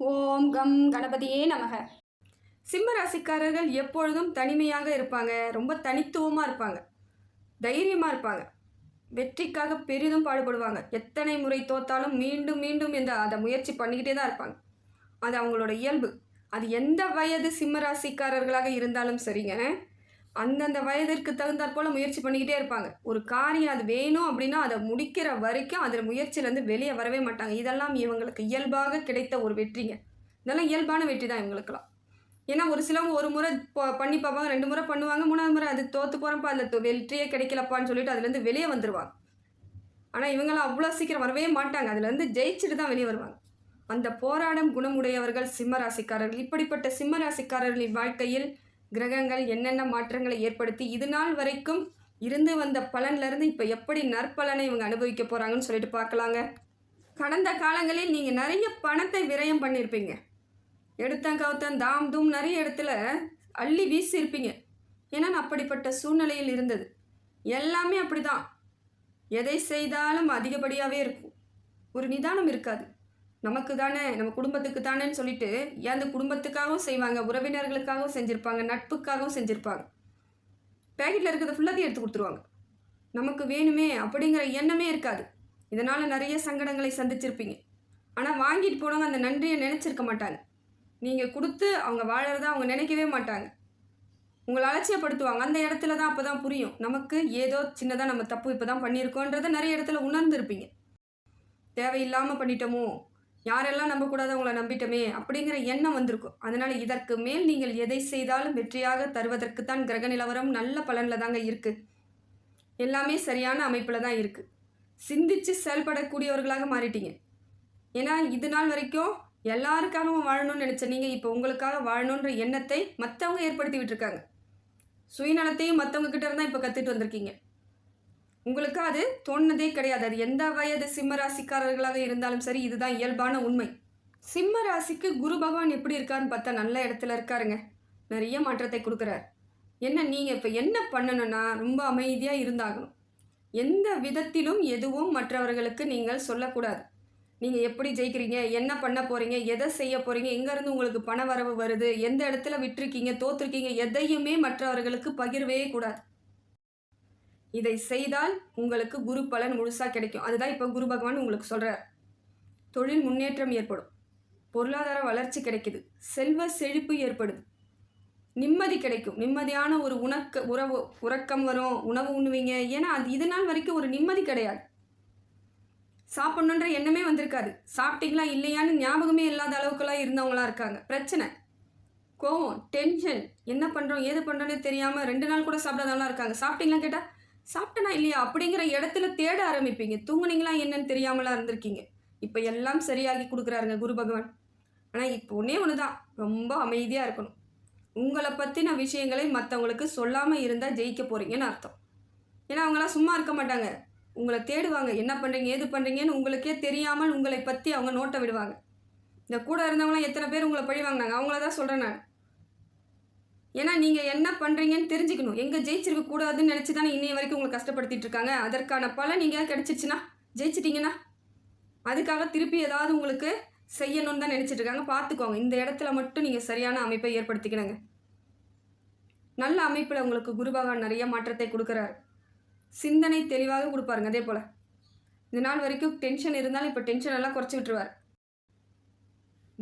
ஓம் come கணபதியே நமக. சிம்ம ராசிக்காரர்கள் எப்பொழுதும் தனிமையாக இருப்பாங்க. ரொம்ப தனித்துவமாக இருப்பாங்க. தைரியமாக இருப்பாங்க. வெற்றிக்காக பெரிதும் பாடுபடுவாங்க. எத்தனை முறை தோத்தாலும் மீண்டும் மீண்டும் இந்த அதை முயற்சி பண்ணிக்கிட்டே தான் இருப்பாங்க. அது அவங்களோட இயல்பு. அது எந்த வயது சிம்ம ராசிக்காரர்களாக இருந்தாலும் சரிங்க. அந்தந்த வயதிற்கு தகுந்தாற் போல் முயற்சி பண்ணிக்கிட்டே இருப்பாங்க. ஒரு காரியம் அது வேணும் அப்படின்னா அதை முடிக்கிற வரைக்கும் அதில் முயற்சியிலேருந்து வெளியே வரவே மாட்டாங்க. இதெல்லாம் இவங்களுக்கு இயல்பாக கிடைத்த ஒரு வெற்றிங்க. இதெல்லாம் இயல்பான வெற்றி தான் இவங்களுக்கெல்லாம். ஏன்னா ஒரு சிலவங்க ஒரு முறை பண்ணி பார்ப்பாங்க ரெண்டு முறை பண்ணுவாங்க மூணாவது முறை அது தோற்று போகிறப்ப அதில் வெற்றியே கிடைக்கலப்பான்னு சொல்லிட்டு அதுலேருந்து வெளியே வந்துடுவாங்க ஆனால் இவங்களாம் அவ்வளோ சீக்கிரம் வரவே மாட்டாங்க. அதுலேருந்து ஜெயிச்சுட்டு தான் வெளியே வருவாங்க. அந்த போராடும் குணமுடையவர்கள் சிம்மராசிக்காரர்கள் இப்படிப்பட்ட சிம்மராசிக்காரர்களின் வாழ்க்கையில் கிரகங்கள் என்னென்ன மாற்றங்களை ஏற்படுத்தி இது நாள் வரைக்கும் இருந்து வந்த பலன்லேருந்து இப்போ எப்படி நற்பலனை இவங்க அனுபவிக்க போகிறாங்கன்னு சொல்லிட்டு பார்க்கலாங்க. கடந்த காலங்களில் நீங்கள் நிறைய பணத்தை விரயம் பண்ணியிருப்பீங்க எடுத்தன் கவுத்தன் தாம் தூம் நிறைய இடத்துல அள்ளி வீசியிருப்பீங்க ஏன்னா அப்படிப்பட்ட சூழ்நிலையில் இருந்தது. எல்லாமே அப்படிதான். எதை செய்தாலும் அதிகப்படியாகவே இருக்கும். ஒரு நிதானம் இருக்காது. நமக்கு தானே நம்ம குடும்பத்துக்கு தானேன்னு சொல்லிட்டு அந்த குடும்பத்துக்காகவும் செய்வாங்க உறவினர்களுக்காகவும் செஞ்சுருப்பாங்க நட்புக்காகவும் செஞ்சுருப்பாங்க. பேக்கெட்டில் இருக்கிறத ஃபுல்லாத்தையும் எடுத்து கொடுத்துருவாங்க. நமக்கு வேணுமே அப்படிங்கிற எண்ணமே இருக்காது. இதனால் நிறைய சங்கடங்களை சந்திச்சிருப்பீங்க. ஆனால் வாங்கிட்டு போனவங்க அந்த நன்றியை நினச்சிருக்க மாட்டாங்க. நீங்கள் கொடுத்து அவங்க வாழறத அவங்க நினைக்கவே மாட்டாங்க. உங்களை அலட்சியப்படுத்துவாங்க. அந்த இடத்துல தான் அப்போ தான் புரியும். நமக்கு ஏதோ சின்னதாக நம்ம தப்பு இப்போ தான் பண்ணியிருக்கோன்றதை நிறைய இடத்துல உணர்ந்துருப்பீங்க. தேவையில்லாமல் பண்ணிட்டோமோ? யாரெல்லாம் நம்பக்கூடாதவங்களை நம்பிட்டோமே அப்படிங்கிற எண்ணம் வந்திருக்கும். அதனால் இதற்கு மேல் நீங்கள் எதை செய்தாலும் வெற்றியாக தருவதற்கு தான் கிரக நிலவரம் நல்ல பலனில் தாங்க இருக்குது எல்லாமே சரியான அமைப்பில் தான் இருக்குது சிந்தித்து செயல்படக்கூடியவர்களாக மாறிட்டீங்க. ஏன்னா இது நாள் வரைக்கும் எல்லாருக்காகவும் வாழணும்னு நினச்ச நீங்கள் இப்போ உங்களுக்காக வாழணுன்ற எண்ணத்தை மற்றவங்க ஏற்படுத்தி விட்டுருக்காங்க. சுயநலத்தையும் மற்றவங்க கிட்ட இருந்தால் இப்போ கற்றுட்டு வந்திருக்கீங்க. உங்களுக்கு அது தோணுனதே கிடையாது. அது எந்த வயது சிம்ம ராசிக்காரர்களாக இருந்தாலும் சரி இதுதான் இயல்பான உண்மை. சிம்ம ராசிக்கு குரு பகவான் எப்படி இருக்காருன்னு பார்த்தா நல்ல இடத்துல இருக்காருங்க. நிறைய மாற்றத்தை கொடுக்குறாரு. என்ன நீங்கள் இப்போ என்ன பண்ணணும்னா ரொம்ப அமைதியாக இருந்தாகணும். எந்த விதத்திலும் எதுவும் மற்றவர்களுக்கு நீங்கள் சொல்லக்கூடாது. நீங்கள் எப்படி ஜெயிக்கிறீங்க என்ன பண்ண போகிறீங்க எதை செய்ய போகிறீங்க எங்கேருந்து உங்களுக்கு பண வரவு வருது எந்த இடத்துல விட்டுருக்கீங்க தோற்றுருக்கீங்க எதையுமே மற்றவர்களுக்கு பகிர்வே கூடாது. இதை செய்தால் உங்களுக்கு குரு பலன் முழுசாக கிடைக்கும். அதுதான் இப்போ குரு பகவான் உங்களுக்கு சொல்கிறார் தொழில் முன்னேற்றம் ஏற்படும். பொருளாதார வளர்ச்சி கிடைக்குது. செல்வ செழிப்பு ஏற்படுது. நிம்மதி கிடைக்கும். நிம்மதியான ஒரு உணக்க உறவு உறக்கம் வரும். உணவு உண்ணுவீங்க. ஏன்னா அது இது நாள் வரைக்கும் ஒரு நிம்மதி கிடையாது. சாப்பிட்ணுன்ற எண்ணமே வந்திருக்காது. சாப்பிட்டீங்களா இல்லையான்னு ஞாபகமே இல்லாத அளவுக்குலாம் இருந்தவங்களாம் இருக்காங்க. பிரச்சனை. கோவம் டென்ஷன் என்ன பண்ணுறோம் ஏது பண்ணுறோன்னே தெரியாமல் ரெண்டு நாள் கூட சாப்பிடாதவங்களாம் இருக்காங்க. சாப்பிட்டீங்களா கேட்டால் சாப்பிட்டனா இல்லையா அப்படிங்கிற இடத்துல தேட ஆரம்பிப்பீங்க. தூங்குனீங்களா என்னன்னு தெரியாமலாம் இருந்திருக்கீங்க. இப்போ எல்லாம் சரியாகி கொடுக்குறாருங்க குரு பகவான். ஆனால் இப்போ ஒன்றே ஒன்று தான் ரொம்ப அமைதியாக இருக்கணும். உங்களை பற்றின விஷயங்களை மற்றவங்களுக்கு சொல்லாமல் இருந்தால் ஜெயிக்க போகிறீங்கன்னு அர்த்தம். ஏன்னா அவங்களாம் சும்மா இருக்க மாட்டாங்க. உங்களை தேடுவாங்க. என்ன பண்ணுறீங்க ஏது பண்ணுறீங்கன்னு உங்களுக்கே தெரியாமல் உங்களை பற்றி அவங்க நோட்டை விடுவாங்க. இந்த கூட இருந்தவங்களாம் எத்தனை பேர் உங்களை பழி வாங்கினாங்க? அவங்கள தான் சொல்கிறேன் நான். ஏன்னா நீங்கள் என்ன பண்ணுறீங்கன்னு தெரிஞ்சுக்கணும். எங்கே ஜெயிச்சிருக்க கூடாதுன்னு நினச்சி தானே இன்னைய வரைக்கும் உங்களை கஷ்டப்படுத்திட்டு இருக்காங்க. அதற்கான பலன் நீங்கள் கிடச்சிச்சின்னா ஜெயிச்சிட்டிங்கன்னா அதுக்காக திருப்பி ஏதாவது உங்களுக்கு செய்யணும்னு தான் நினச்சிட்டு இருக்காங்க. பார்த்துக்கோங்க. இந்த இடத்துல மட்டும் நீங்கள் சரியான அமைப்பை ஏற்படுத்திக்கணுங்க. நல்ல அமைப்பில் உங்களுக்கு குரு நிறைய மாற்றத்தை கொடுக்குறாரு. சிந்தனை தெளிவாக கொடுப்பாருங்க. அதே போல் இந்த நாள் வரைக்கும் டென்ஷன் இருந்தாலும் இப்போ டென்ஷன் எல்லாம் குறைச்சி விட்டுருவார்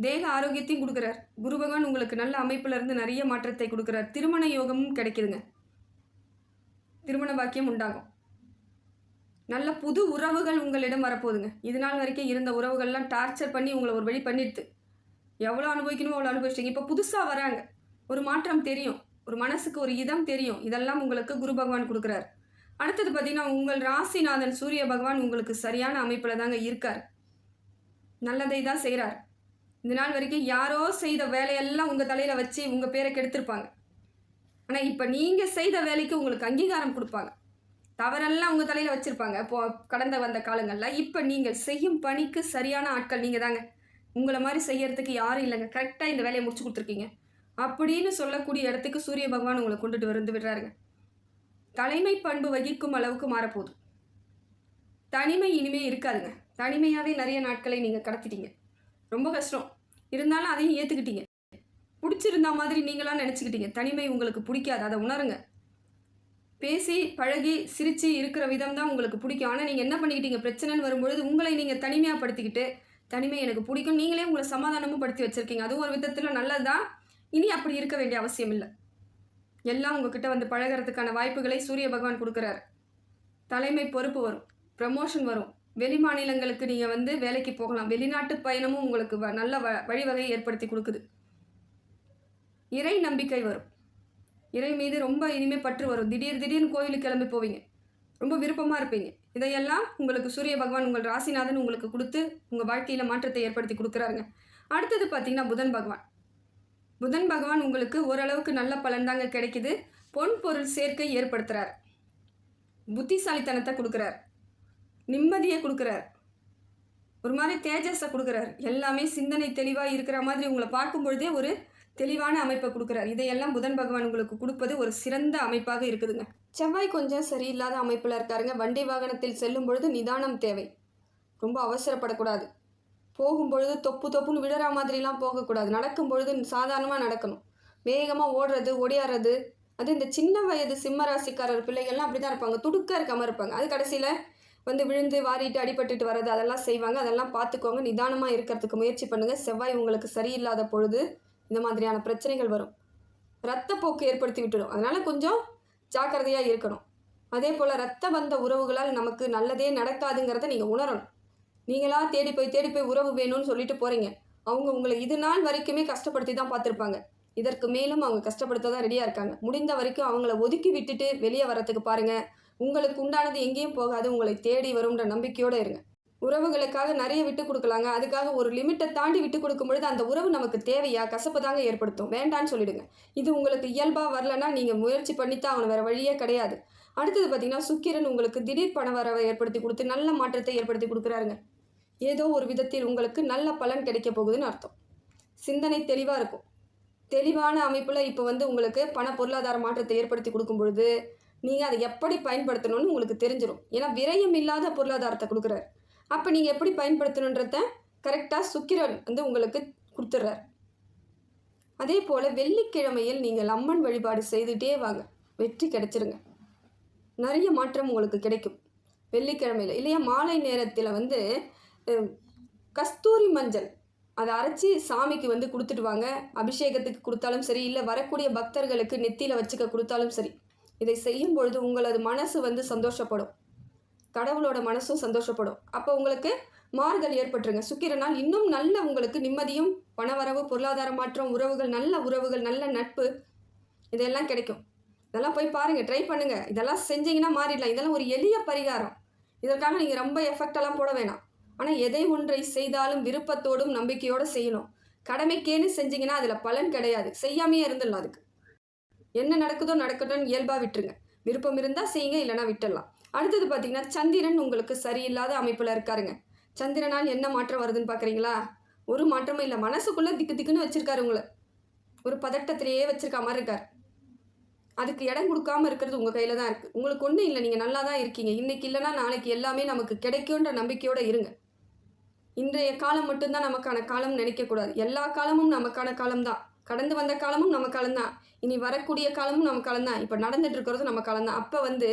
தேக ஆரோக்கியத்தையும் கொடுக்குறார். குரு பகவான் உங்களுக்கு நல்ல அமைப்பிலிருந்து நிறைய மாற்றத்தை கொடுக்குறார். திருமண யோகமும் கிடைக்குதுங்க. திருமண பாக்கியம் உண்டாகும். நல்ல புது உறவுகள் உங்களிடம் வரப்போகுதுங்க. இது நாள் வரைக்கும் இருந்த உறவுகள்லாம் டார்ச்சர் பண்ணி உங்களை ஒரு வழி பண்ணிடுது. எவ்வளோ அனுபவிக்கணுமோ அவ்வளோ அனுபவிச்சிட்டீங்க. இப்போ புதுசாக வராங்க. ஒரு மாற்றம் தெரியும். ஒரு மனசுக்கு ஒரு இதம் தெரியும். இதெல்லாம் உங்களுக்கு குரு பகவான் கொடுக்குறாரு. அடுத்தது பார்த்திங்கன்னா உங்கள் ராசிநாதன் சூரிய பகவான் உங்களுக்கு சரியான அமைப்பில் தாங்க இருக்கார். நல்லதை தான் செய்கிறார் இந்த நாள் வரைக்கும் யாரோ செய்த வேலையெல்லாம் உங்கள் தலையில் வச்சு உங்கள் பேரை கெடுத்திருப்பாங்க. ஆனால் இப்போ நீங்கள் செய்த வேலைக்கு உங்களுக்கு அங்கீகாரம் கொடுப்பாங்க. தவறெல்லாம் உங்கள் தலையில் வச்சுருப்பாங்க. இப்போ கடந்த வந்த காலங்களில். இப்போ நீங்கள் செய்யும் பணிக்கு சரியான ஆட்கள் நீங்கள் தாங்க. உங்களை மாதிரி செய்யறதுக்கு யாரும் இல்லைங்க. கரெக்டாக இந்த வேலையை முடிச்சு கொடுத்துருக்கீங்க. அப்படின்னு சொல்லக்கூடிய இடத்துக்கு சூரிய பகவான் உங்களை கொண்டுட்டு வந்து விடுறாருங்க. தலைமை பண்பு வகிக்கும் அளவுக்கு மாறப்போகுது. தனிமை இனிமே இருக்காதுங்க. தனிமையாகவே நிறைய நாட்களை நீங்கள் கடத்திட்டீங்க. ரொம்ப கஷ்டம். இருந்தாலும் அதையும் ஏற்றுக்கிட்டீங்க பிடிச்சிருந்தா மாதிரி நீங்களாம் நினச்சிக்கிட்டீங்க. தனிமை உங்களுக்கு பிடிக்காது. அதை உணருங்க. பேசி பழகி சிரித்து இருக்கிற விதம் தான் உங்களுக்கு பிடிக்கும். ஆனால் நீங்கள் என்ன பண்ணிக்கிட்டீங்க? பிரச்சனைன்னு வரும்பொழுது உங்களை நீங்கள் தனிமையாக படுத்திக்கிட்டு தனிமை எனக்கு பிடிக்கும். நீங்களே உங்களை சமாதானமும் படுத்தி வச்சுருக்கீங்க. அதுவும் ஒரு விதத்தில் நல்லது தான் இனி அப்படி இருக்க வேண்டிய அவசியம் இல்லை. எல்லாம் உங்ககிட்ட வந்து பழகிறதுக்கான வாய்ப்புகளை சூரிய பகவான் கொடுக்குறாரு. தலைமை பொறுப்பு வரும். ப்ரமோஷன் வரும். வெளி மாநிலங்களுக்கு நீங்கள் வந்து வேலைக்கு போகலாம். வெளிநாட்டு பயணமும் உங்களுக்கு வ- நல்ல வ வழிவகையை ஏற்படுத்தி கொடுக்குது. இறை நம்பிக்கை வரும். இறை மீது ரொம்ப இனிமே பற்று வரும். திடீர் திடீர்னு கோயிலுக்கு கிளம்பி போவீங்க. ரொம்ப விருப்பமாக இருப்பீங்க. இதையெல்லாம் உங்களுக்கு சூரிய பகவான் உங்கள் ராசிநாதன் உங்களுக்கு கொடுத்து உங்கள் வாழ்க்கையில் மாற்றத்தை ஏற்படுத்தி கொடுக்குறாருங்க. அடுத்தது பார்த்தீங்கன்னா புதன் பகவான். புதன் பகவான் உங்களுக்கு ஓரளவுக்கு நல்ல பலன் தாங்க கிடைக்குது. பொன் பொருள் சேர்க்கை ஏற்படுத்துகிறார் புத்திசாலித்தனத்தை கொடுக்குறார். நிம்மதியை கொடுக்குறார். ஒரு மாதிரி தேஜஸை கொடுக்குறார். எல்லாமே சிந்தனை தெளிவாக இருக்கிற மாதிரி உங்களை பார்க்கும் பொழுதே ஒரு தெளிவான அமைப்பை கொடுக்குறார். இதையெல்லாம் புதன் பகவான் உங்களுக்கு கொடுப்பது ஒரு சிறந்த அமைப்பாக இருக்குதுங்க. செவ்வாய் கொஞ்சம் சரியில்லாத அமைப்பில் இருக்காருங்க. வண்டி வாகனத்தில் செல்லும் பொழுது நிதானம் தேவை. ரொம்ப அவசரப்படக்கூடாது. போகும்பொழுது தொப்பு தொப்புன்னு விடுற மாதிரிலாம் போகக்கூடாது. நடக்கும் பொழுது சாதாரணமாக நடக்கணும். வேகமாக ஓடுறது ஒடியாடுறது அது இந்த சின்ன வயது சிம்ம ராசிக்காரர் பிள்ளைகள்லாம் அப்படி தான் இருப்பாங்க. துடுக்க இருக்காமல் இருப்பாங்க. அது கடைசியில் வந்து விழுந்து வாரிட்டு அடிபட்டுட்டு வர்றது அதெல்லாம் செய்வாங்க. அதெல்லாம் பார்த்துக்கோங்க நிதானமாக இருக்கிறதுக்கு முயற்சி பண்ணுங்கள் செவ்வாய் உங்களுக்கு சரியில்லாத பொழுது இந்த மாதிரியான பிரச்சனைகள் வரும். ரத்தப்போக்கு ஏற்படுத்தி விட்டுடும். அதனால் கொஞ்சம் ஜாக்கிரதையாக இருக்கணும். அதே போல் ரத்த வந்த உறவுகளால் நமக்கு நல்லதே நடக்காதுங்கிறத நீங்கள் உணரணும். நீங்களாக தேடி போய் தேடி போய் உறவு வேணும்னு சொல்லிட்டு போகிறீங்க அவங்க உங்களை இது நாள் வரைக்குமே கஷ்டப்படுத்தி தான் பார்த்துருப்பாங்க. இதற்கு மேலும் அவங்க கஷ்டப்படுத்த தான் ரெடியாக இருக்காங்க. முடிந்த வரைக்கும் அவங்கள ஒதுக்கி விட்டுட்டு வெளியே வரத்துக்கு பாருங்கள் உங்களுக்கு உண்டானது எங்கேயும் போகாது. உங்களை தேடி வரும்ன்ற நம்பிக்கையோடு இருங்க. உறவுகளுக்காக நிறைய விட்டு கொடுக்கலாங்க. அதுக்காக ஒரு லிமிட்டை தாண்டி விட்டு கொடுக்கும் பொழுது அந்த உறவு நமக்கு தேவையா? கசப்பு தாங்க ஏற்படுத்தும். வேண்டான்னு சொல்லிடுங்க. இது உங்களுக்கு இயல்பாக வரலன்னா நீங்கள் முயற்சி பண்ணித்தான் அவனை வேறு வழியே கிடையாது. அடுத்தது பார்த்தீங்கன்னா சுக்கிரன் உங்களுக்கு திடீர் பண வரவை ஏற்படுத்தி கொடுத்து நல்ல மாற்றத்தை ஏற்படுத்தி கொடுக்குறாருங்க. ஏதோ ஒரு விதத்தில் உங்களுக்கு நல்ல பலன் கிடைக்க போகுதுன்னு அர்த்தம். சிந்தனை தெளிவாக இருக்கும். தெளிவான அமைப்பில் இப்போ வந்து உங்களுக்கு பண பொருளாதார மாற்றத்தை ஏற்படுத்தி கொடுக்கும் பொழுது நீங்கள் அதை எப்படி பயன்படுத்தணும்னு உங்களுக்கு தெரிஞ்சிடும் ஏன்னா விரயம் இல்லாத பொருளாதாரத்தை கொடுக்குறாரு. அப்போ நீங்கள் எப்படி பயன்படுத்தணுன்றத கரெக்டாக சுக்கிரன் வந்து உங்களுக்கு கொடுத்துட்றாரு அதே போல் வெள்ளிக்கிழமையில் நீங்கள் அம்மன் வழிபாடு செய்துட்டே வாங்க. வெற்றி கிடைச்சிருங்க. நிறைய மாற்றம் உங்களுக்கு கிடைக்கும். வெள்ளிக்கிழமையில். இல்லையா மாலை நேரத்தில் வந்து கஸ்தூரி மஞ்சள். அதை அரைச்சி சாமிக்கு வந்து கொடுத்துட்டு வாங்க. அபிஷேகத்துக்கு கொடுத்தாலும் சரி இல்லை வரக்கூடிய பக்தர்களுக்கு நெத்தியில் வச்சுக்க கொடுத்தாலும் சரி. இதை செய்யும் பொழுது உங்களது மனசு வந்து சந்தோஷப்படும். கடவுளோட மனசும் சந்தோஷப்படும். அப்போ உங்களுக்கு மாறுதல் ஏற்பட்டுருங்க. சுக்கிரனால் இன்னும் நல்ல உங்களுக்கு நிம்மதியும் பணவரவு பொருளாதார மாற்றம் உறவுகள் நல்ல உறவுகள் நல்ல நட்பு இதெல்லாம் கிடைக்கும். இதெல்லாம் போய் பாருங்கள் ட்ரை பண்ணுங்கள் இதெல்லாம் செஞ்சீங்கன்னா மாறிடலாம். இதெல்லாம் ஒரு எளிய பரிகாரம். இதற்காக நீங்கள் ரொம்ப எஃபெக்டெல்லாம் போட வேணாம். ஆனால் எதை ஒன்றை செய்தாலும் விருப்பத்தோடும் நம்பிக்கையோடு செய்யணும். கடமைக்கேன்னு செஞ்சீங்கன்னா அதில் பலன் கிடையாது. செய்யாமையே இருந்துடலாம் அதுக்கு. என்ன நடக்குதோ நடக்கட்டும்னு இயல்பாக விட்டுருங்க. விருப்பம் இருந்தால் செய்யுங்க இல்லைனா விட்டுடலாம். அடுத்தது பார்த்தீங்கன்னா சந்திரன் உங்களுக்கு சரியில்லாத அமைப்பில் இருக்காருங்க. சந்திரனால் என்ன மாற்றம் வருதுன்னு பார்க்குறீங்களா ஒரு மாற்றமும் இல்லை. மனசுக்குள்ளே திக்கு திக்குன்னு வச்சுருக்காரு உங்களை. ஒரு பதட்டத்திலேயே வச்சுருக்க மாதிரி இருக்கார். அதுக்கு இடம் கொடுக்காம இருக்கிறது உங்கள் கையில் தான் இருக்குது உங்களுக்கு ஒன்றும் இல்லை. நீங்கள் நல்லா தான் இருக்கீங்க. இன்றைக்கி இல்லைன்னா நாளைக்கு எல்லாமே நமக்கு கிடைக்குன்ற நம்பிக்கையோடு இருங்க. இன்றைய காலம் மட்டும்தான் நமக்கான காலம் நினைக்கக்கூடாது. எல்லா காலமும் நமக்கான காலம்தான். கடந்து வந்த காலமும் நம்ம காலம்தான். இனி வரக்கூடிய காலமும் நம்ம காலம்தான். இப்போ நடந்துட்டு இருக்கிறது நம்ம காலம்தான். அப்போ வந்து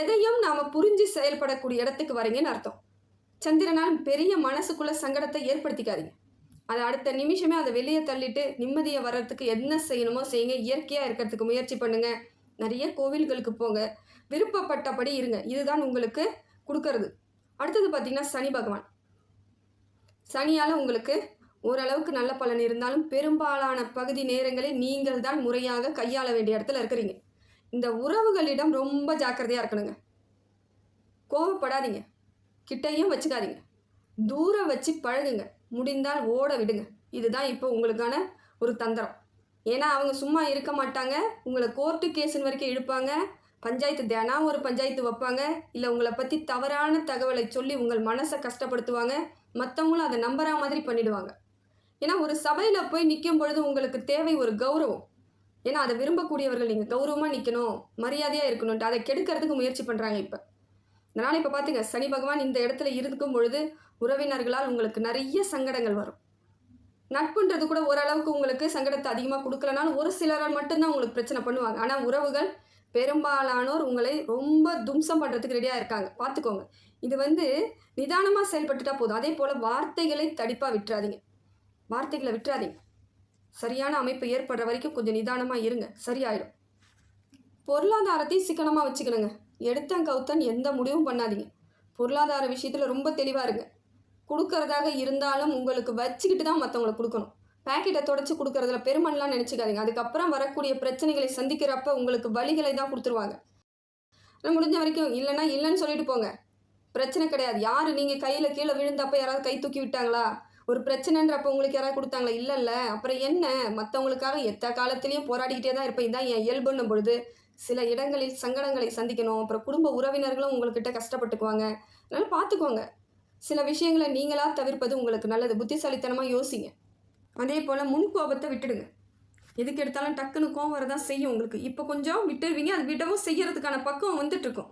எதையும் நாம் புரிஞ்சு செயல்படக்கூடிய இடத்துக்கு வரீங்கன்னு அர்த்தம். சந்திரனால் பெரிய மனசுக்குள்ள சங்கடத்தை ஏற்படுத்திக்காதீங்க. அதை அடுத்த நிமிஷமே அதை வெளியே தள்ளிட்டு நிம்மதியை வர்றதுக்கு என்ன செய்யணுமோ செய்யுங்க. இயற்கையாக இருக்கிறதுக்கு முயற்சி பண்ணுங்க. நிறைய கோவில்களுக்கு போங்க. விருப்பப்பட்டபடி இருங்க. இதுதான் உங்களுக்கு கொடுக்கறது. அடுத்தது பார்த்தீங்கன்னா சனி பகவான். சனியால் உங்களுக்கு ஓரளவுக்கு நல்ல பலன் இருந்தாலும் பெரும்பாலான பகுதி நேரங்களில் நீங்கள் தான் முறையாக கையாள வேண்டிய இடத்துல இருக்கிறீங்க. இந்த உறவுகளிடம் ரொம்ப ஜாக்கிரதையாக இருக்கணுங்க. கோவப்படாதீங்க. கிட்டையும் வச்சுக்காதீங்க. தூரம் வச்சு பழகுங்க. முடிந்தால் ஓட விடுங்க. இதுதான் இப்போ உங்களுக்கான ஒரு தந்திரம். ஏன்னா அவங்க சும்மா இருக்க மாட்டாங்க. உங்களை கோர்ட்டு கேஸுன்னு வரைக்கும் இழுப்பாங்க. பஞ்சாயத்து தினம் ஒரு பஞ்சாயத்து வைப்பாங்க. இல்லை உங்களை பற்றி தவறான தகவலை சொல்லி உங்கள் மனசை கஷ்டப்படுத்துவாங்க. மற்றவங்களும் அதை நம்புற மாதிரி பண்ணிடுவாங்க. ஏன்னா ஒரு சபையில் போய் நிற்கும் பொழுது உங்களுக்கு தேவை ஒரு கௌரவம். ஏன்னா அதை விரும்பக்கூடியவர்கள் நீங்கள் கௌரவமாக நிற்கணும் மரியாதையாக இருக்கணும்ட்டு அதை கெடுக்கிறதுக்கு முயற்சி பண்ணுறாங்க இப்போ. அதனால் இப்போ பார்த்துங்க சனி பகவான் இந்த இடத்துல இருக்கும் பொழுது உறவினர்களால் உங்களுக்கு நிறைய சங்கடங்கள் வரும். நட்புன்றது கூட ஓரளவுக்கு உங்களுக்கு சங்கடத்தை அதிகமாக கொடுக்கலனாலும் ஒரு சிலரால் மட்டும்தான் உங்களுக்கு பிரச்சனை பண்ணுவாங்க. ஆனால் உறவுகள் பெரும்பாலானோர் உங்களை ரொம்ப தும்சம் பண்ணுறதுக்கு ரெடியாக இருக்காங்க. பார்த்துக்கோங்க இது வந்து நிதானமாக செயல்பட்டுட்டா போதும். அதே போல் வார்த்தைகளை தடிப்பாக விட்டுறாதீங்க. வார்த்தைகளை விட்டுறாதீங்க. சரியான அமைப்பு ஏற்படுற வரைக்கும் கொஞ்சம் நிதானமாக இருங்க. சரியாயிடும். பொருளாதாரத்தையும் சிக்கனமாக வச்சுக்கணுங்க. எடுத்தன் கவுத்தன் எந்த முடிவும் பண்ணாதீங்க. பொருளாதார விஷயத்தில் ரொம்ப தெளிவாக இருங்க. கொடுக்கறதாக இருந்தாலும் உங்களுக்கு வச்சுக்கிட்டு தான் மற்றவங்களை கொடுக்கணும். பேக்கெட்டை தொடச்சி கொடுக்குறதுல பெருமன்லாம் நினச்சிக்காதீங்க. அதுக்கப்புறம் வரக்கூடிய பிரச்சனைகளை சந்திக்கிறப்ப உங்களுக்கு வழிகளை தான் கொடுத்துருவாங்க. ஆனா முடிஞ்ச வரைக்கும் இல்லைன்னா இல்லைன்னு சொல்லிட்டு போங்க. பிரச்சனை கிடையாது. யார் நீங்கள் கையில் கீழே விழுந்தப்போ யாராவது கை தூக்கி விட்டாங்களா? ஒரு பிரச்சனைன்றப்ப உங்களுக்கு யாராவது கொடுத்தாங்களா? இல்லைல்ல அப்புறம் என்ன? மற்றவங்களுக்காக எத்த காலத்துலேயும் போராடிக்கிட்டே தான் இருப்பேன். இதான் என் இயல்புன்னும் பொழுது சில இடங்களில் சங்கடங்களை சந்திக்கணும். அப்புறம் குடும்ப உறவினர்களும் உங்கள்கிட்ட கஷ்டப்பட்டுக்குவாங்க. அதனால் பார்த்துக்கோங்க சில விஷயங்களை நீங்களாக தவிர்ப்பது உங்களுக்கு நல்லது. புத்திசாலித்தனமாக யோசிங்க. அதே போல் முன் கோபத்தை விட்டுடுங்க. எதுக்கு எடுத்தாலும் டக்குன்னு கோபம் வரதான் செய்யும் உங்களுக்கு. இப்போ கொஞ்சம் விட்டுருவீங்க. அது விடவும் செய்யறதுக்கான பக்குவம் வந்துட்டுருக்கும்.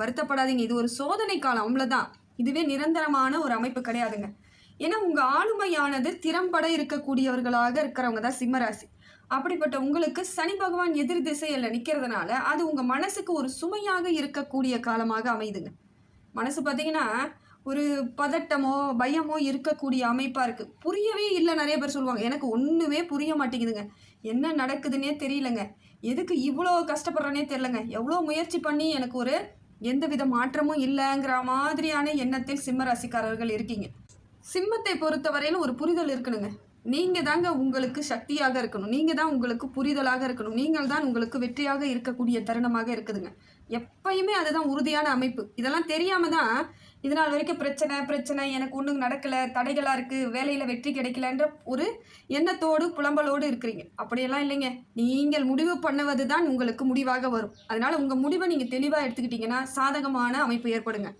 வருத்தப்படாதீங்க. இது ஒரு சோதனை காலம். அவ்வளோதான் இதுவே நிரந்தரமான ஒரு அமைப்பு கிடையாதுங்க. ஏன்னா உங்கள் ஆளுமையானது திறம்பட இருக்கக்கூடியவர்களாக இருக்கிறவங்க தான் சிம்மராசி. அப்படிப்பட்ட உங்களுக்கு சனி பகவான் எதிர் திசையில் நிற்கிறதுனால அது உங்கள் மனசுக்கு ஒரு சுமையாக இருக்கக்கூடிய காலமாக அமையுதுங்க. மனசு பார்த்தீங்கன்னா ஒரு பதட்டமோ பயமோ இருக்கக்கூடிய அமைப்பாக இருக்குது புரியவே இல்லை நிறைய பேர் சொல்லுவாங்க. எனக்கு ஒன்றுமே புரிய மாட்டேங்குதுங்க. என்ன நடக்குதுன்னே தெரியலங்க. எதுக்கு இவ்வளோ கஷ்டப்படுறேனே தெரிலங்க எவ்வளோ முயற்சி பண்ணி எனக்கு ஒரு எந்தவித மாற்றமும் இல்லைங்கிற மாதிரியான எண்ணத்தில் சிம்மராசிக்காரர்கள் இருக்கீங்க. சிம்மத்தை பொறுத்தவரையிலும் ஒரு புரிதல் இருக்கணுங்க. நீங்கள் தாங்க உங்களுக்கு சக்தியாக இருக்கணும். நீங்கள் தான் உங்களுக்கு புரிதலாக இருக்கணும். நீங்கள் தான் உங்களுக்கு வெற்றியாக இருக்கக்கூடிய தருணமாக இருக்குதுங்க. எப்பயுமே அதுதான் உறுதியான அமைப்பு. இதெல்லாம் தெரியாமல் தான் இதனால் வரைக்கும் பிரச்சனை பிரச்சனை எனக்கு ஒன்றும் நடக்கலை தடைகளாக இருக்குது வேலையில் வெற்றி கிடைக்கலன்ற ஒரு எண்ணத்தோடு புலம்பலோடு இருக்கிறீங்க. அப்படியெல்லாம் இல்லைங்க. நீங்கள் முடிவு பண்ணுவது தான் உங்களுக்கு முடிவாக வரும். அதனால் உங்கள் முடிவை நீங்கள் தெளிவாக எடுத்துக்கிட்டிங்கன்னா சாதகமான அமைப்பு ஏற்படுங்க.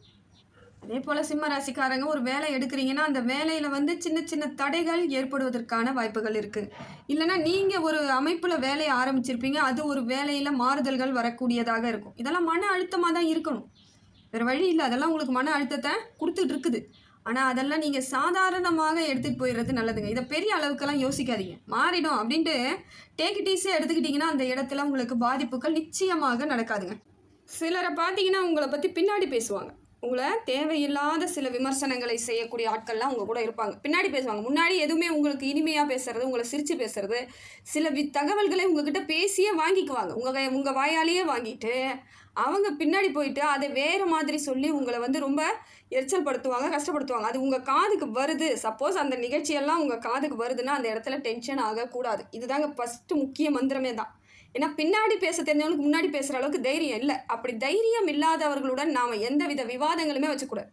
அதே போல் சிம்ம ராசிக்காரங்க ஒரு வேலை எடுக்கிறீங்கன்னா அந்த வேலையில் வந்து சின்ன சின்ன தடைகள் ஏற்படுவதற்கான வாய்ப்புகள் இருக்குது இல்லைன்னா நீங்கள் ஒரு அமைப்பில் வேலையை ஆரம்பிச்சிருப்பீங்க அது ஒரு வேலையில் மாறுதல்கள் வரக்கூடியதாக இருக்கும். இதெல்லாம் மன அழுத்தமாக தான் இருக்கணும். வேறு வழி இல்லை அதெல்லாம் உங்களுக்கு மன அழுத்தத்தை கொடுத்துட்டு இருக்குது. ஆனால் அதெல்லாம் நீங்கள் சாதாரணமாக எடுத்துகிட்டு போயிடுறது நல்லதுங்க. இதை பெரிய அளவுக்கெல்லாம் யோசிக்காதீங்க. மாறிடும் அப்படின்ட்டு டேக் டீஸே எடுத்துக்கிட்டிங்கன்னா அந்த இடத்துல உங்களுக்கு பாதிப்புகள் நிச்சயமாக நடக்காதுங்க. சிலரை பார்த்தீங்கன்னா உங்களை பற்றி பின்னாடி பேசுவாங்க. உங்களை தேவையில்லாத சில விமர்சனங்களை செய்யக்கூடிய ஆட்கள்லாம் உங்கள் கூட இருப்பாங்க. பின்னாடி பேசுவாங்க. முன்னாடி எதுவுமே உங்களுக்கு இனிமையாக பேசுறது உங்களை சிரித்து பேசுறது சில வி தகவல்களை உங்ககிட்ட பேசியே வாங்கிக்குவாங்க. உங்கள் உங்கள் வாயாலேயே வாங்கிட்டு அவங்க பின்னாடி போயிட்டு அதை வேறு மாதிரி சொல்லி உங்களை வந்து ரொம்ப எரிச்சல் படுத்துவாங்க கஷ்டப்படுத்துவாங்க. அது உங்கள் காதுக்கு வருது. சப்போஸ் அந்த நிகழ்ச்சியெல்லாம் உங்கள் காதுக்கு வருதுன்னா அந்த இடத்துல டென்ஷன் ஆகக்கூடாது. இதுதாங்க ஃபஸ்ட்டு முக்கிய மந்திரமே தான். ஏன்னா பின்னாடி பேச தெரிஞ்சவங்களுக்கு முன்னாடி பேசுகிற அளவுக்கு தைரியம் இல்லை. அப்படி தைரியம் இல்லாதவர்களுடன் நாம் எந்தவித விவாதங்களுமே வச்சுக்கூடாது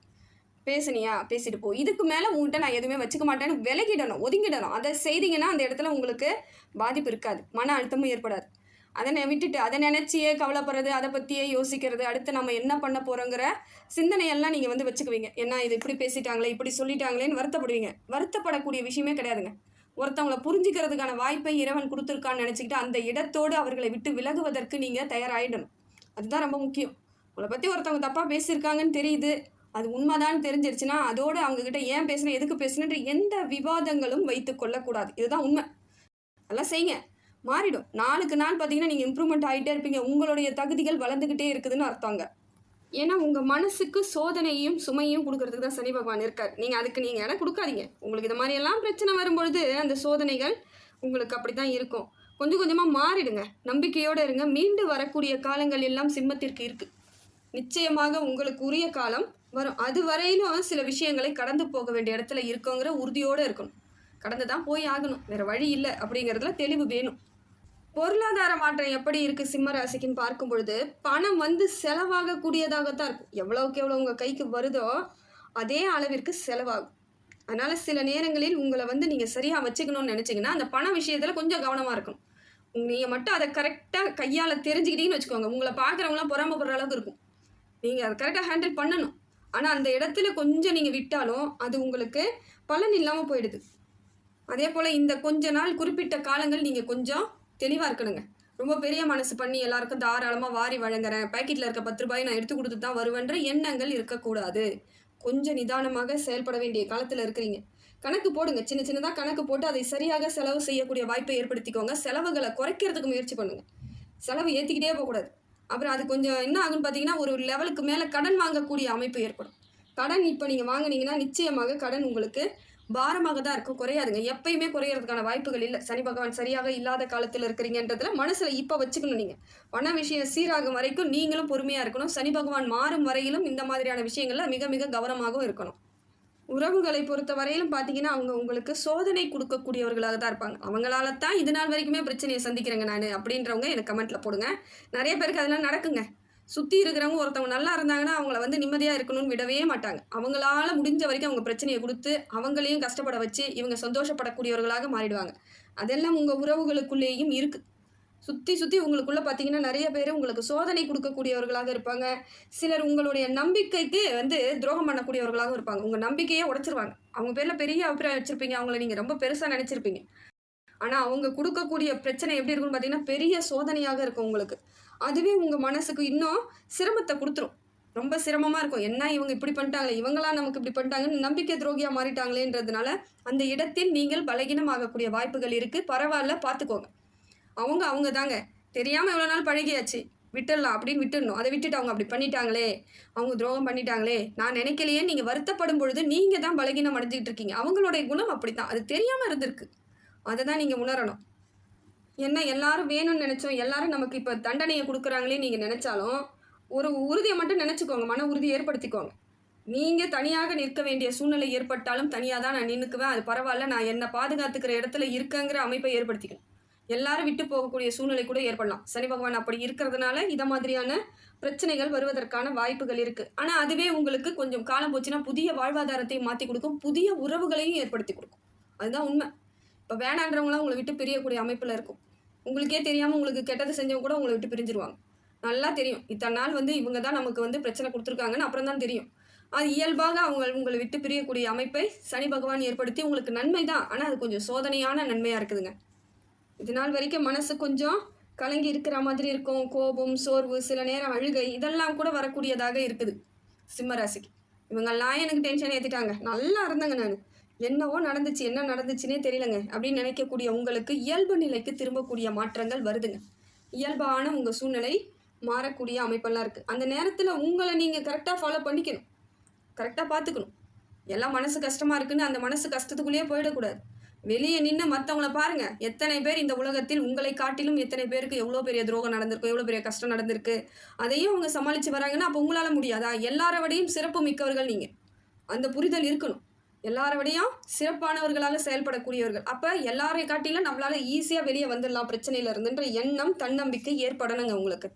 பேசுனியா? பேசிட்டு போ. இதுக்கு மேலே உங்கள்கிட்ட நான் எதுவுமே வச்சுக்க மாட்டேன்னு விலகிடணும் ஒதுங்கிடணும். அதை செய்தீங்கன்னா அந்த இடத்துல உங்களுக்கு பாதிப்பு இருக்காது. மன அழுத்தமும் ஏற்படாது. அதை நான் விட்டுட்டு அதை நினச்சியே கவலைப்படுறது அதை பற்றியே யோசிக்கிறது அடுத்து நம்ம என்ன பண்ண போகிறோங்கிற சிந்தனையெல்லாம் நீங்கள் வந்து வச்சுக்குவீங்க. என்ன இது இப்படி பேசிட்டாங்களே இப்படி சொல்லிட்டாங்களேன்னு வருத்தப்படுவீங்க. வருத்தப்படக்கூடிய விஷயமே கிடையாதுங்க. ஒருத்தவங்களை புரிஞ்சுக்கிறதுக்கான வாய்ப்பை இறைவன் கொடுத்துருக்கான்னு நினச்சிக்கிட்டு அந்த இடத்தோடு அவர்களை விட்டு விலகுவதற்கு நீங்கள் தயாராகிடணும் அதுதான் ரொம்ப முக்கியம். உங்களை பற்றி ஒருத்தவங்க தப்பாக பேசியிருக்காங்கன்னு தெரியுது. அது உண்மைதான் தெரிஞ்சிருச்சுன்னா அதோடு அவங்கக்கிட்ட ஏன் பேசுனேன் எதுக்கு பேசுனன்ற எந்த விவாதங்களும் வைத்து கொள்ளக்கூடாது. இதுதான் உண்மை. நல்லா செய்யுங்க மாறிடும். நாளுக்கு நாள் பார்த்தீங்கன்னா நீங்கள் இம்ப்ரூவ்மெண்ட் ஆகிட்டே இருப்பீங்க. உங்களுடைய தகுதிகள் வளர்ந்துக்கிட்டே இருக்குதுன்னு அர்த்தங்க. ஏன்னா உங்கள் மனசுக்கு சோதனையும் சுமையும் கொடுக்கறதுக்கு தான் சனி பகவான் இருக்கார். நீங்கள் அதுக்கு நீங்கள் இடம் கொடுக்காதீங்க. உங்களுக்கு இது மாதிரியெல்லாம் பிரச்சனை வரும்பொழுது அந்த சோதனைகள் உங்களுக்கு அப்படி தான் இருக்கும். கொஞ்சம் கொஞ்சமாக மாறிடுங்க. நம்பிக்கையோடு இருங்க. மீண்டு வரக்கூடிய காலங்கள் எல்லாம் சிம்மத்திற்கு இருக்குது நிச்சயமாக உங்களுக்கு உரிய காலம் வரும். அது வரையிலும் சில விஷயங்களை கடந்து போக வேண்டிய இடத்துல இருக்கோங்கிற உறுதியோடு இருக்கணும். கடந்து தான் போய் ஆகணும். வேறு வழி இல்லை அப்படிங்கிறதுல தெளிவு வேணும். பொருளாதார மாற்றம் எப்படி இருக்குது சிம்ம ராசிக்குன்னு பார்க்கும் பொழுது பணம் வந்து செலவாகக்கூடியதாகத்தான் இருக்கும். எவ்வளோக்கு எவ்வளோ உங்கள் கைக்கு வருதோ அதே அளவிற்கு செலவாகும். அதனால் சில நேரங்களில் உங்களை வந்து நீங்கள் சரியாக வச்சுக்கணும்னு நினச்சிங்கன்னா அந்த பண விஷயத்தில் கொஞ்சம் கவனமாக இருக்கணும். நீங்கள் மட்டும் அதை கரெக்டாக கையால் தெரிஞ்சுக்கிட்டீங்கன்னு வச்சுக்கோங்க. உங்களை பார்க்குறவங்களாம் பொறாமப்படுற அளவுக்கு இருக்கும். நீங்கள் அதை கரெக்டாக ஹேண்டில் பண்ணணும். ஆனால் அந்த இடத்துல கொஞ்சம் நீங்கள் விட்டாலும் அது உங்களுக்கு பலன் இல்லாமல் போயிடுது. அதே போல் இந்த கொஞ்ச நாள் குறிப்பிட்ட காலங்கள் நீங்கள் கொஞ்சம் தெளிவாக இருக்கணுங்க. ரொம்ப பெரிய மனசு பண்ணி எல்லாருக்கும் தாராளமாக வாரி வழங்குறேன். பாக்கெட்டில் இருக்க பத்து ரூபாய் நான் எடுத்து கொடுத்து தான் வருவேன்ற எண்ணங்கள் இருக்கக்கூடாது. கொஞ்சம் நிதானமாக செயல்பட வேண்டிய காலத்தில் இருக்கிறீங்க. கணக்கு போடுங்க. சின்ன சின்னதாக கணக்கு போட்டு அதை சரியாக செலவு செய்யக்கூடிய வாய்ப்பை ஏற்படுத்திக்கோங்க. செலவுகளை குறைக்கிறதுக்கு முயற்சி பண்ணுங்க. செலவு ஏற்றிக்கிட்டே போகக்கூடாது. அப்புறம் அது கொஞ்சம் என்ன ஆகும்னு பார்த்தீங்கன்னா ஒரு லெவலுக்கு மேலே கடன் வாங்கக்கூடிய அமைப்பு ஏற்படும். கடன் இப்போ நீங்கள் வாங்குனீங்கன்னா நிச்சயமாக கடன் உங்களுக்கு பாரமாக தான் இருக்கும். குறையாதுங்க. எப்பயுமே குறையறதுக்கான வாய்ப்புகள் இல்லை. சனி பகவான் சரியாக இல்லாத காலத்தில் இருக்கிறீங்கன்றதுல மனசில் இப்போ வச்சுக்கணும் நீங்கள் பண விஷயம் சீராகும் வரைக்கும் நீங்களும் பொறுமையாக இருக்கணும். சனி பகவான் மாறும் வரையிலும் இந்த மாதிரியான விஷயங்களில் மிக மிக கவனமாகவும் இருக்கணும். உறவுகளை பொறுத்த வரையிலும் பார்த்தீங்கன்னா அவங்க உங்களுக்கு சோதனை கொடுக்கக்கூடியவர்களாக தான் இருப்பாங்க. அவங்களால தான் இது நாள் வரைக்குமே பிரச்சனையை சந்திக்கிறேங்க நான் அப்படின்றவங்க எனக்கு கமெண்ட்டில் போடுங்க. நிறைய பேருக்கு அதெல்லாம் நடக்குங்க. சுற்றி இருக்கிறவங்க ஒருத்தவங்க நல்லா இருந்தாங்கன்னா அவங்கள வந்து நிம்மதியாக இருக்கணும்னு விடவே மாட்டாங்க. அவங்களால முடிஞ்ச வரைக்கும் அவங்க பிரச்சனையை கொடுத்து அவங்களையும் கஷ்டப்பட வச்சு இவங்க சந்தோஷப்படக்கூடியவர்களாக மாறிடுவாங்க. அதெல்லாம் உங்கள் உறவுகளுக்குள்ளேயும் இருக்குது சுற்றி சுற்றி உங்களுக்குள்ளே பார்த்தீங்கன்னா நிறைய பேர் உங்களுக்கு சோதனை கொடுக்கக்கூடியவர்களாக இருப்பாங்க. சிலர் உங்களுடைய நம்பிக்கைக்கு வந்து துரோகம் பண்ணக்கூடியவர்களாகவும் இருப்பாங்க. உங்கள் நம்பிக்கையே உடைச்சிருவாங்க. அவங்க பேரில் பெரிய அபிப்பிராயம் வச்சுருப்பீங்க. அவங்கள நீங்கள் ரொம்ப பெருசாக நினச்சிருப்பீங்க. ஆனால் அவங்க கொடுக்கக்கூடிய பிரச்சனை எப்படி இருக்கும்னு பார்த்தீங்கன்னா பெரிய சோதனையாக இருக்கும் உங்களுக்கு. அதுவே உங்கள் மனசுக்கு இன்னும் சிரமத்தை கொடுத்துரும். ரொம்ப சிரமமாக இருக்கும். என்ன இவங்க இப்படி பண்ணிட்டாங்களே? இவங்களா நமக்கு இப்படி பண்ணிட்டாங்கன்னு நம்பிக்கை துரோகியாக மாறிட்டாங்களேன்றதுனால அந்த இடத்தில் நீங்கள் பலகீனமாகக்கூடிய வாய்ப்புகள் இருக்குது பரவாயில்ல பார்த்துக்கோங்க அவங்க அவங்க தாங்க தெரியாமல் எவ்வளோ நாள் பழகியாச்சு. விட்டுடலாம் அப்படின்னு விட்டுடணும். அதை விட்டுட்டு அவங்க அப்படி பண்ணிட்டாங்களே. அவங்க துரோகம் பண்ணிட்டாங்களே. நான் நினைக்கலையே. நீங்கள் வருத்தப்படும் பொழுது நீங்கள் தான் பலகீனம் அடைஞ்சிக்கிட்டு இருக்கீங்க. அவங்களுடைய குணம் அப்படி தான் அது தெரியாமல் இருந்திருக்கு. அதை தான் நீங்கள் உணரணும். என்ன எல்லாரும் வேணும்னு நினச்சோம் எல்லாரும் நமக்கு இப்போ தண்டனையை கொடுக்குறாங்களே நீங்கள் நினச்சாலும் ஒரு உறுதியை மட்டும் நினச்சிக்கோங்க மன உறுதி ஏற்படுத்திக்கோங்க. நீங்கள் தனியாக நிற்க வேண்டிய சூழ்நிலை ஏற்பட்டாலும் தனியாக தான் நான் நின்றுக்குவேன் அது பரவாயில்ல நான் என்னை பாதுகாத்துக்கிற இடத்துல இருக்கங்கிற அமைப்பை ஏற்படுத்திக்கணும். எல்லாரும் விட்டு போகக்கூடிய சூழ்நிலை கூட ஏற்படலாம். சனி பகவான் அப்படி இருக்கிறதுனால இதை மாதிரியான பிரச்சனைகள் வருவதற்கான வாய்ப்புகள் இருக்குது ஆனால் அதுவே உங்களுக்கு கொஞ்சம் காலம் போச்சுன்னா புதிய வாழ்வாதாரத்தையும் மாற்றி கொடுக்கும் புதிய உறவுகளையும் ஏற்படுத்தி கொடுக்கும். அதுதான் உண்மை. இப்போ வேணான்றவங்களாம் உங்களை விட்டு பிரியக்கூடிய அமைப்பில் இருக்கும். உங்களுக்கே தெரியாமல் உங்களுக்கு கெட்டது செஞ்சவங்க கூட உங்களை விட்டு பிரிஞ்சிருவாங்க. நல்லா தெரியும். இத்தனை நாள் வந்து இவங்க தான் நமக்கு வந்து பிரச்சனை கொடுத்துருக்காங்கன்னு அப்புறம் தான் தெரியும். அது இயல்பாக அவங்க உங்களை விட்டு பிரியக்கூடிய அமைப்பை சனி பகவான் ஏற்படுத்தி உங்களுக்கு நன்மை தான். ஆனால் அது கொஞ்சம் சோதனையான நன்மையாக இருக்குதுங்க. இது நாள் வரைக்கும் மனசு கொஞ்சம் கலங்கி இருக்கிற மாதிரி இருக்கும். கோபம் சோர்வு சில நேரம் அழுகை இதெல்லாம் கூட வரக்கூடியதாக இருக்குது. சிம்மராசிக்கு இவங்கெல்லாம் எனக்கு டென்ஷன் ஏற்றிட்டாங்க நல்லா இருந்தேங்க நான். என்னவோ நடந்துச்சு என்ன நடந்துச்சுன்னே தெரியலங்க. அப்படின்னு நினைக்கக்கூடிய உங்களுக்கு இயல்பு நிலைக்கு திரும்பக்கூடிய மாற்றங்கள் வருதுங்க. இயல்பான உங்கள் சூழ்நிலை மாறக்கூடிய அமைப்பெல்லாம் இருக்குது அந்த நேரத்தில் உங்களை நீங்கள் கரெக்டாக ஃபாலோ பண்ணிக்கணும். கரெக்டாக பார்த்துக்கணும். எல்லாம் மனசு கஷ்டமாக இருக்குன்னு அந்த மனசு கஷ்டத்துக்குள்ளேயே போயிடக்கூடாது. வெளியே நின்று மற்றவங்கள பாருங்கள் எத்தனை பேர் இந்த உலகத்தில் உங்களை காட்டிலும் எத்தனை பேருக்கு எவ்வளோ பெரிய துரோகம் நடந்திருக்கும் எவ்வளோ பெரிய கஷ்டம் நடந்திருக்கு அதையும் அவங்க சமாளித்து வராங்கன்னா அப்போ உங்களால் முடியாதா? எல்லாரோடையும் சிறப்பு மிக்கவர்கள் நீங்கள் அந்த புரிதல் இருக்கணும். எல்லாரோடையும் சிறப்பானவர்களால் சிறப்பானவர்களாக செயல்படக்கூடியவர்கள். அப்போ எல்லாரை காட்டிலும் நம்மளால் ஈஸியாக வெளியே வந்துடலாம் பிரச்சனையில இருந்துன்ற எண்ணம் தன்னம்பிக்கை ஏற்படணுங்க உங்களுக்கு.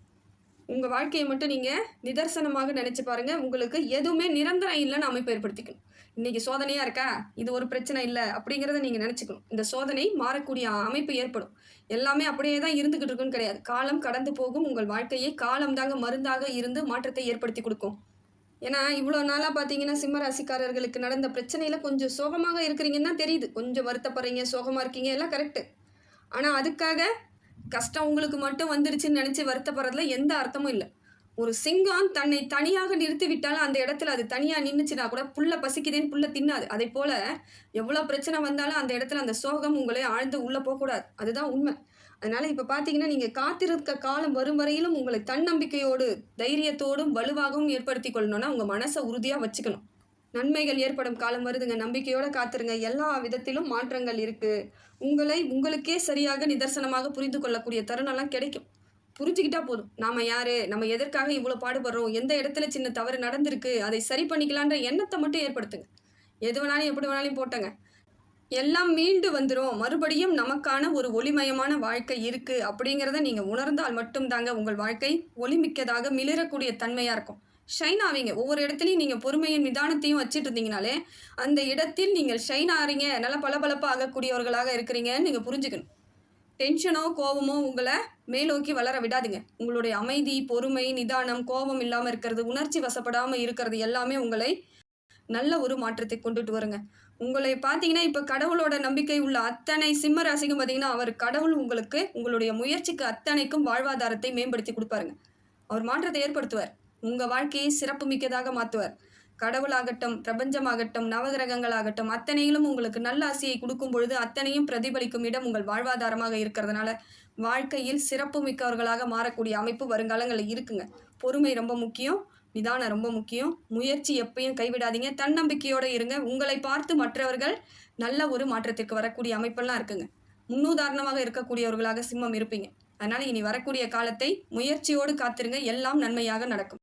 உங்கள் வாழ்க்கையை மட்டும் நீங்கள் நிதர்சனமாக நினச்சி பாருங்கள் உங்களுக்கு எதுவுமே நிரந்தரம் இல்லைன்னு அமைப்பு ஏற்படுத்திக்கணும். இன்றைக்கி சோதனையாக இருக்கா? இது ஒரு பிரச்சனை இல்லை அப்படிங்கிறத நீங்கள் நினச்சிக்கணும். இந்த சோதனை மாறக்கூடிய அமைப்பு ஏற்படும். எல்லாமே அப்படியே தான் இருந்துக்கிட்டு இருக்குன்னு கிடையாது. காலம் கடந்து போகும். உங்கள் வாழ்க்கையை காலம் தாங்க மருந்தாக இருந்து மாற்றத்தை ஏற்படுத்தி கொடுக்கும். ஏன்னா இவ்வளோ நாளாக பார்த்தீங்கன்னா சிம்ம ராசிக்காரர்களுக்கு நடந்த பிரச்சனையில் கொஞ்சம் சோகமாக இருக்கிறீங்கன்னு தான் தெரியுது. கொஞ்சம் வருத்தப்படுறீங்க சோகமாக இருக்கீங்க எல்லாம் கரெக்டு ஆனால் அதுக்காக கஷ்டம் உங்களுக்கு மட்டும் வந்துருச்சுன்னு நினச்சி வருத்தப்படுறதுல எந்த அர்த்தமும் இல்லை. ஒரு சிங்கம் தன்னை தனியாக நிறுத்தி விட்டாலும் அந்த இடத்துல அது தனியாக நின்றுச்சுன்னா கூட புல்ல பசிக்குதேன்னு புல்ல தின்னாது. அதே போல் எவ்வளோ பிரச்சனை வந்தாலும் அந்த இடத்துல அந்த சோகம் உங்களை ஆழ்ந்து உள்ளே போகக்கூடாது. அதுதான் உண்மை. அதனால் இப்போ பார்த்தீங்கன்னா நீங்கள் காத்திருக்க காலம் வரும் வரையிலும் உங்களை தன்னம்பிக்கையோடு தைரியத்தோடும் வலுவாகவும் ஏற்படுத்தி கொள்ளணும்னா உங்கள் மனசை உறுதியாக வச்சுக்கணும். நன்மைகள் ஏற்படும் காலம் வருதுங்க. நம்பிக்கையோடு காத்துருங்க. எல்லா விதத்திலும் மாற்றங்கள் இருக்குது உங்களை உங்களுக்கே சரியாக நிதர்சனமாக புரிந்து கொள்ளக்கூடிய தருணம்லாம் கிடைக்கும். புரிஞ்சுக்கிட்டா போதும். நாம் யார்? நம்ம எதற்காக இவ்வளோ பாடுபடுறோம்? எந்த இடத்துல சின்ன தவறு நடந்திருக்கு? அதை சரி பண்ணிக்கலான்ற எண்ணத்தை மட்டும் ஏற்படுத்துங்க. எது வேணாலும் எப்படி வேணாலும் போட்டங்க. எல்லாம் மீண்டு வந்துடும் மறுபடியும் நமக்கான ஒரு ஒளிமயமான வாழ்க்கை இருக்குது அப்படிங்கிறத நீங்கள் உணர்ந்தால் மட்டும்தாங்க உங்கள் வாழ்க்கை ஒளிமிக்கதாக மிளிரக்கூடிய தன்மையாக இருக்கும். ஷைன் ஆவீங்க. ஒவ்வொரு இடத்துலையும் நீங்கள் பொறுமையின் நிதானத்தையும் வச்சுட்டு இருந்தீங்கனாலே அந்த இடத்தில் நீங்கள் ஷைன் ஆகிறீங்க நல்ல பளபளப்பாக ஆகக்கூடியவர்களாக இருக்கிறீங்கன்னு நீங்கள் புரிஞ்சுக்கணும். டென்ஷனோ கோபமோ உங்களை மேலோக்கி வளர விடாதுங்க. உங்களுடைய அமைதி பொறுமை நிதானம் கோபம் இல்லாமல் இருக்கிறது உணர்ச்சி வசப்படாமல் இருக்கிறது எல்லாமே உங்களை நல்ல ஒரு மாற்றத்தை கொண்டுட்டு வருங்க. உங்களை பார்த்தீங்கன்னா இப்போ கடவுளோட நம்பிக்கை உள்ள அத்தனை சிம்ம ராசிக்கும் பார்த்தீங்கன்னா அவர் கடவுள் உங்களுக்கு உங்களுடைய முயற்சிக்கு அத்தனைக்கும் வாழ்வாதாரத்தை மேம்படுத்தி கொடுப்பாருங்க. அவர் மாற்றத்தை ஏற்படுத்துவார். உங்கள் வாழ்க்கையை சிறப்பு மிக்கதாக மாற்றுவார் கடவுளாகட்டும் பிரபஞ்சமாகட்டும் நவகிரகங்களாகட்டும் அத்தனையிலும் உங்களுக்கு நல்ல ஆசையை கொடுக்கும் பொழுது அத்தனையும் பிரதிபலிக்கும் இடம் உங்கள் வாழ்வாதாரமாக இருக்கிறதுனால வாழ்க்கையில் சிறப்பு மிக்கவர்களாக மாறக்கூடிய அமைப்பு வருங்காலங்களில் இருக்குங்க. பொறுமை ரொம்ப முக்கியம். நிதானம் ரொம்ப முக்கியம். முயற்சி எப்பயும் கைவிடாதீங்க. தன்னம்பிக்கையோடு இருங்க. உங்களை பார்த்து மற்றவர்கள் நல்ல ஒரு மாற்றத்திற்கு வரக்கூடிய அமைப்பெல்லாம் இருக்குங்க. முன்னுதாரணமாக இருக்கக்கூடியவர்களாக சிம்மம் இருப்பீங்க. அதனால் இனி வரக்கூடிய காலத்தை முயற்சியோடு காத்திருங்க. எல்லாம் நன்மையாக நடக்கும்.